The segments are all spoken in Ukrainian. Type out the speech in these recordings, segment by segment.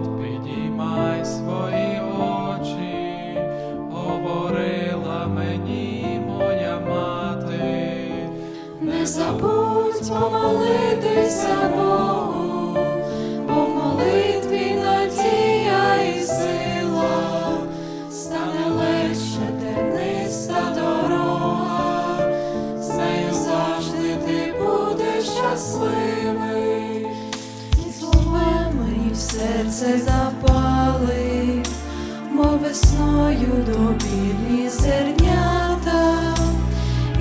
підіймай свої очі, говорила мені моя мати, не забудь помолитися. серце запали, мов весною добірні зернята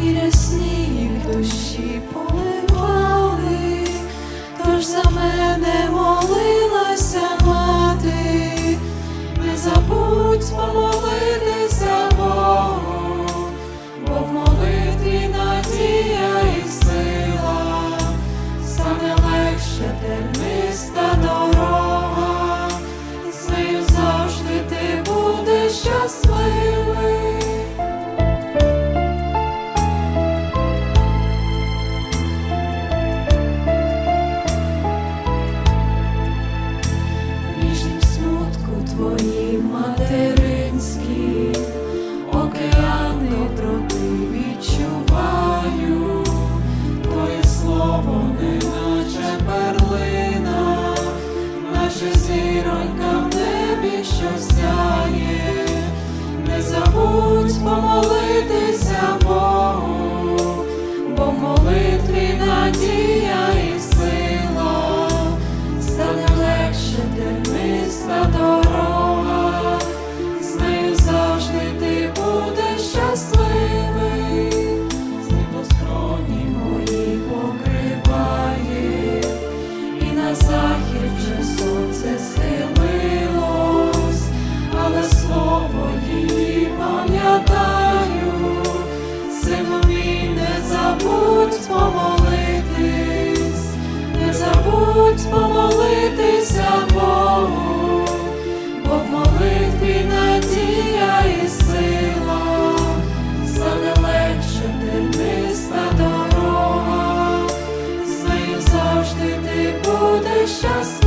і рясні їх душі поливали, тож за мене молилася мати, не забудь, мама. наче зіронька в небі, що сяє, не забудь помогти. Приходь помолитися Богу, бо надія і сила, стане легше дорога, з нею завжди ти будеш щасливий.